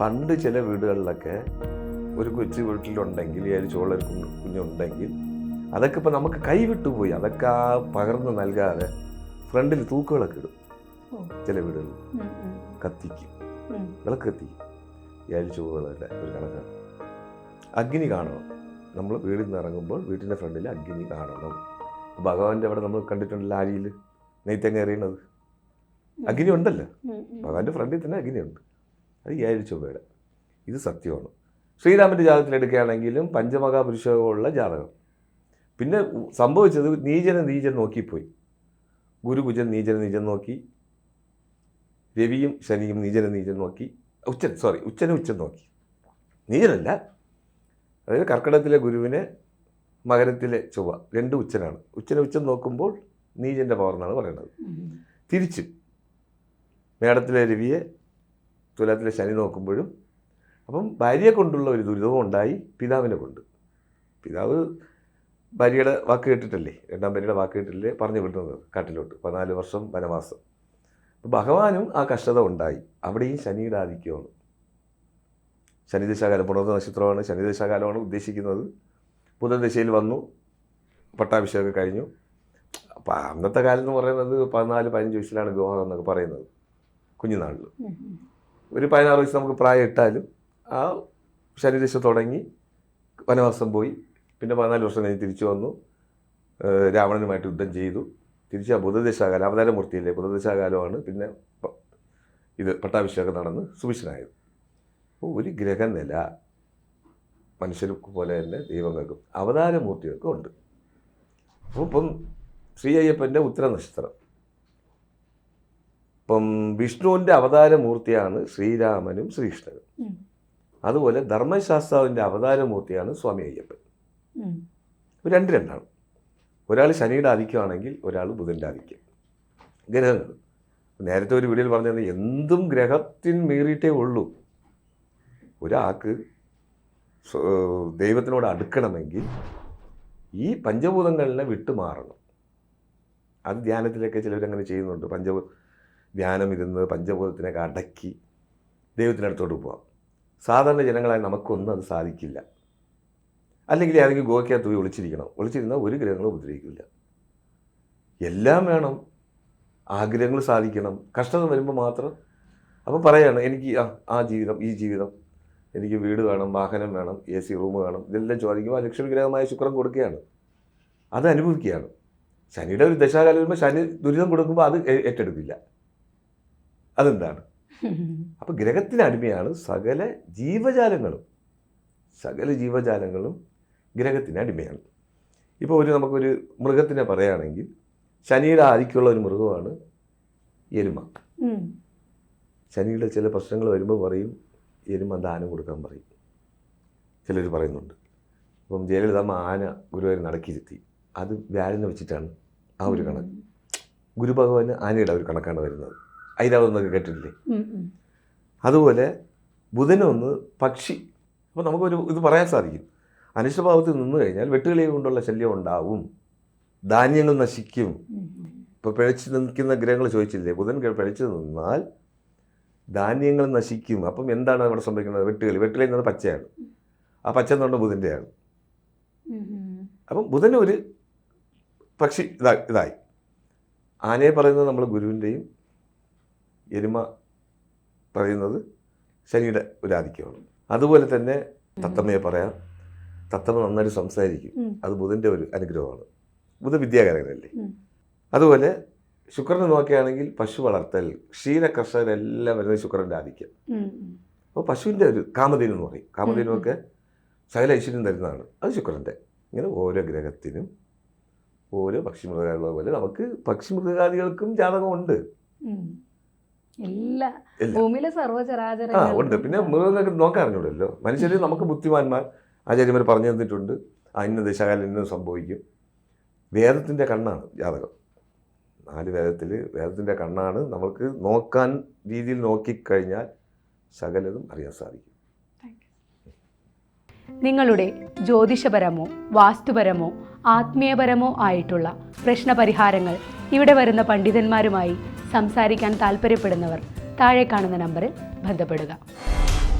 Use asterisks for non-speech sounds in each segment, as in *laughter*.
പണ്ട് ചില വീടുകളിലൊക്കെ ഒരു കൊച്ചു വീട്ടിലുണ്ടെങ്കിൽ ഏഴ് ചോളൊരു കുഞ്ഞ് കുഞ്ഞുണ്ടെങ്കിൽ അതൊക്കെ ഇപ്പം നമുക്ക് കൈവിട്ടുപോയി. അതൊക്കെ ആ പകർന്ന് നൽകാതെ ഫ്രണ്ടിൽ തൂക്കുകളൊക്കെ ഇടും. ചില വീടുകളിൽ. കത്തിക്കും. വിളക്ക് കത്തിക്കും. ഏഴ് ചുവകളല്ല ഒരു കണക്കാണ്. അഗ്നി കാണണം. നമ്മൾ വീട്ടിൽ നിന്ന് ഇറങ്ങുമ്പോൾ വീട്ടിന്റെ ഫ്രണ്ടിൽ അഗ്നി കാണണം. ഭഗവാന്റെ അവിടെ നമ്മൾ കണ്ടിട്ടുണ്ടല്ലോ ആരിയിൽ നെയ്ത്തങ്ങ എറിയണത്. അഗ്നി ഉണ്ടല്ലോ. ഭഗവാന്റെ ഫ്രണ്ടിൽ തന്നെ അഗ്നിയുണ്ട്. അത് ഏഴ് ചൊവ്വയുടെ ഇത് സത്യമാണ്. ശ്രീരാമന്റെ ജാതകത്തിൽ എടുക്കുകയാണെങ്കിലും പഞ്ചമഹാപുരുഷമുള്ള ജാതകം. പിന്നെ സംഭവിച്ചത് നീചന നീചൻ നോക്കിപ്പോയി. ഗുരു കുജൻ നീചന നീചൻ നോക്കി. രവിയും ശനിയും നീചന നീചൻ നോക്കി. ഉച്ചൻ സോറി ഉച്ചനും ഉച്ചൻ നോക്കി. നീചനല്ല. അതായത് കർക്കിടകത്തിലെ ഗുരുവിനെ മകരത്തിലെ ചൊവ്വ രണ്ട് ഉച്ചനാണ്. ഉച്ചനെ ഉച്ചൻ നോക്കുമ്പോൾ നീചന്റെ പവർ എന്നാണ് പറയുന്നത്. തിരിച്ച് മേടത്തിലെ രവിയെ തുലാത്തിലെ ശനി നോക്കുമ്പോഴും അപ്പം ഭാര്യയെ കൊണ്ടുള്ള ഒരു ദുരിതവും ഉണ്ടായി പിതാവിനെ കൊണ്ട്. പിതാവ് ഭാര്യയുടെ വാക്ക് കേട്ടിട്ടല്ലേ? രണ്ടാം ഭാര്യയുടെ വാക്ക് കേട്ടിട്ടല്ലേ പറഞ്ഞു വിടുന്നത് കാട്ടിലോട്ട്. പതിനാല് വർഷം വനവാസം. അപ്പോൾ ഭഗവാനും ആ കഷ്ടത ഉണ്ടായി. അവിടെയും ശനിയുടെ ആധിക്യമാണ്. ശനിദശാകാലം പുണർന്ന നക്ഷത്രമാണ് ശനിദശാകാലമാണ് ഉദ്ദേശിക്കുന്നത്. ബുധദശയിൽ വന്നു. പട്ടാഭിഷേകമൊക്കെ കഴിഞ്ഞു. അപ്പം അന്നത്തെ കാലം എന്ന് പറയുന്നത് പതിനാല് പതിനഞ്ച് വയസ്സിലാണ് വിവാഹം എന്നൊക്കെ പറയുന്നത് കുഞ്ഞുനാളിൽ. ഒരു പതിനാറ് വയസ്സ് നമുക്ക് പ്രായം ഇട്ടാലും ആ ശനിദശ തുടങ്ങി വനവാസം പോയി. പിന്നെ പതിനാല് വർഷം കഴിഞ്ഞ് തിരിച്ചു വന്നു. രാവണനുമായിട്ട് യുദ്ധം ചെയ്തു. തിരിച്ച് ആ ബുധദശാകാലം അവതാരമൂർത്തിയിലെ ബുധദശാകാലമാണ് പിന്നെ ഇത് പട്ടാഭിഷേകം നടന്ന് സുഭിഷനായത് അപ്പോൾ ഒരു ഗ്രഹനില മനുഷ്യർക്ക് പോലെ തന്നെ ദൈവങ്ങൾക്കും അവതാരമൂർത്തികൾക്കും ഉണ്ട്. അപ്പോൾ ഇപ്പം ശ്രീ അയ്യപ്പന്റെ ഉത്തര ഇപ്പം വിഷ്ണുവിന്റെ അവതാരമൂർത്തിയാണ് ശ്രീരാമനും ശ്രീകൃഷ്ണനും. അതുപോലെ ധർമ്മശാസ്താവിന്റെ അവതാരമൂർത്തിയാണ് സ്വാമി അയ്യപ്പൻ. രണ്ട് രണ്ടാണ്. ഒരാൾ ശനിയുടെ ആധിക്യമാണെങ്കിൽ ഒരാൾ ബുധന്റെ ആധിക്യം ഗ്രഹങ്ങൾ നേരത്തെ ഒരു വീഡിയോയിൽ പറഞ്ഞത് എന്തും ഗ്രഹത്തിന് മീറിയിട്ടേ ഉള്ളൂ. ഒരാൾക്ക് ദൈവത്തിനോട് അടുക്കണമെങ്കിൽ ഈ പഞ്ചഭൂതങ്ങളിനെ വിട്ടുമാറണം. അത് ധ്യാനത്തിലൊക്കെ ചിലവരങ്ങനെ ചെയ്യുന്നുണ്ട്. പഞ്ചഭൂ ധ്യാനം ഇരുന്ന് പഞ്ചഭൂതത്തിനൊക്കെ അടക്കി ദൈവത്തിനടുത്തോട്ട് പോവാം. സാധാരണ ജനങ്ങളായി നമുക്കൊന്നും അത് സാധിക്കില്ല. അല്ലെങ്കിൽ ഏതെങ്കിലും ഗോവയ്ക്കകത്ത് പോയി ഒളിച്ചിരിക്കണം. ഒളിച്ചിരുന്നാൽ ഒരു ഗ്രഹങ്ങളും ഉപദ്രവിക്കില്ല. എല്ലാം വേണം. ആഗ്രഹങ്ങൾ സാധിക്കണം. കഷ്ടത വരുമ്പോൾ മാത്രം. അപ്പോൾ പറയാണ് എനിക്ക് ആ ആ ജീവിതം ഈ ജീവിതം. എനിക്ക് വീട് വേണം വാഹനം വേണം എ സി റൂം വേണം. ഇതെല്ലാം ചോദിക്കുമ്പോൾ ആ ലക്ഷ്മി ശുക്രൻ കൊടുക്കുകയാണ്. അത് അനുഭവിക്കുകയാണ്. ശനിയുടെ ഒരു ദശാകാലം വരുമ്പോൾ ശനി ദുരിതം കൊടുക്കുമ്പോൾ അത് ഏറ്റെടുക്കില്ല. അതെന്താണ്? *laughs* അപ്പോൾ ഗ്രഹത്തിന് അടിമയാണ് സകല ജീവജാലങ്ങളും. സകല ജീവജാലങ്ങളും ഗ്രഹത്തിന് അടിമയാണ്. ഇപ്പോൾ ഒരു നമുക്കൊരു മൃഗത്തിനെ പറയുകയാണെങ്കിൽ ശനിയുടെ ആദിക്കുള്ള ഒരു മൃഗമാണ് എരുമ. ശനിയുടെ ചില പ്രശ്നങ്ങൾ വരുമ്പോൾ പറയും എരുമ ദാനം കൊടുക്കാൻ പറയും. ചിലർ പറയുന്നുണ്ട്. ഇപ്പം ജയലളിതമ്മ ആന ഗുരുവായൂർ നടക്കിയിരുത്തി അത് വ്യാഴനെ വെച്ചിട്ടാണ് ആ ഒരു കണക്ക്. ഗുരുഭഗവാന് ആനയുടെ ഒരു കണക്കാണ് വരുന്നത്. ഐരാവതെന്നൊക്കെ കേട്ടിട്ടില്ലേ. അതുപോലെ ബുധനൊന്ന് പക്ഷി അപ്പോൾ നമുക്കൊരു ഇത് പറയാൻ സാധിക്കും. അനിഷ്ടഭാവത്തിൽ നിന്ന് കഴിഞ്ഞാൽ വെട്ടുകിളിയെ കൊണ്ടുള്ള ശല്യം ഉണ്ടാവും. ധാന്യങ്ങൾ നശിക്കും. ഇപ്പോൾ പിഴച്ച് നിൽക്കുന്ന ഗ്രഹങ്ങൾ ചോദിച്ചില്ലേ? ബുധൻ പിഴച്ച് നിന്നാൽ ധാന്യങ്ങൾ നശിക്കും. അപ്പം എന്താണ് അവിടെ സംഭവിക്കുന്നത്? വെട്ടുകിളി. വെട്ടുകിളി എന്നത് പച്ചയാണ്. ആ പച്ച എന്ന് പറഞ്ഞാൽ ബുധന്റെയാണ്. അപ്പം ബുധൻ ഒരു പക്ഷി ഇതാ ഇതായി. ആനയെ പറയുന്നത് നമ്മൾ ഗുരുവിന്റെയും എരുമ പറയുന്നത് ശനിയുടെ ഒരു ആധിക്യമാണ്. അതുപോലെ തന്നെ തത്തമ്മയെ പറയാം. തത്തമ്മ നന്നായിട്ട് സംസാരിക്കും. അത് ബുധന്റെ ഒരു അനുഗ്രഹമാണ്. ബുധ വിദ്യാകാരകനല്ലേ? അതുപോലെ ശുക്രനെ നോക്കുകയാണെങ്കിൽ പശു വളർത്തൽ ക്ഷീര കർഷകരെല്ലാം വരുന്നത് ശുക്രന്റെ ആധിക്യം. അപ്പോൾ പശുവിന്റെ ഒരു കാമധേനു എന്ന് പറയും. കാമധേനുവൊക്കെ സകല ഐശ്വര്യം തരുന്നതാണ്. അത് ശുക്രന്റെ. ഇങ്ങനെ ഓരോ ഗ്രഹത്തിനും ഓരോ പക്ഷിമൃഗാദികളെ പോലെ നമുക്ക് പക്ഷിമൃഗാദികൾക്കും ജാതകമുണ്ട്. ആ ഉണ്ട്. പിന്നെ മൃഗങ്ങൾക്ക് നോക്കാൻ അറിഞ്ഞൂടല്ലോ. മനുഷ്യർ നമുക്ക് ബുദ്ധിമാന്മാർ ആചാര്യന്മാർ പറഞ്ഞു തന്നിട്ടുണ്ട്. ആ ഇന്ന ദശകാലം ഇന്ന് സംഭവിക്കും. വേദത്തിന്റെ കണ്ണാണ് ജാതകം. നാല് വേദത്തിൽ വേദത്തിന്റെ കണ്ണാണ് നമ്മൾക്ക് നോക്കാൻ രീതിയിൽ നോക്കിക്കഴിഞ്ഞാൽ സകലതും അറിയാൻ സാധിക്കും. നിങ്ങളുടെ ജ്യോതിഷപരമോ വാസ്തുപരമോ ആത്മീയപരമോ ആയിട്ടുള്ള പ്രശ്നപരിഹാരങ്ങൾ ഇവിടെ വരുന്ന പണ്ഡിതന്മാരുമായി സംസാരിക്കാൻ താല്പര്യപ്പെടുന്നവർ താഴെ കാണുന്ന നമ്പറിൽ ബന്ധപ്പെടുക.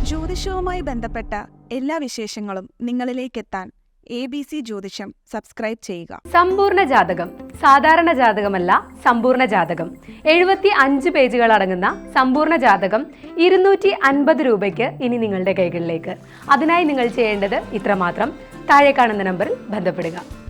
ജ്യോതിഷവുമായി ബന്ധപ്പെട്ട എല്ലാ വിശേഷങ്ങളും നിങ്ങളിലേക്ക് എത്താൻ എ ബി സി ജ്യോതിഷം സബ്സ്ക്രൈബ് ചെയ്യുക. സമ്പൂർണ ജാതകം സാധാരണ ജാതകമല്ല സമ്പൂർണ ജാതകം. എഴുപത്തി അഞ്ച് പേജുകൾ അടങ്ങുന്ന സമ്പൂർണ ജാതകം ഇരുന്നൂറ്റി അൻപത് രൂപയ്ക്ക് ഇനി നിങ്ങളുടെ കൈകളിലേക്ക്. അതിനായി നിങ്ങൾ ചെയ്യേണ്ടത് ഇത്രമാത്രം. താഴെ കാണുന്ന നമ്പറിൽ ബന്ധപ്പെടുക.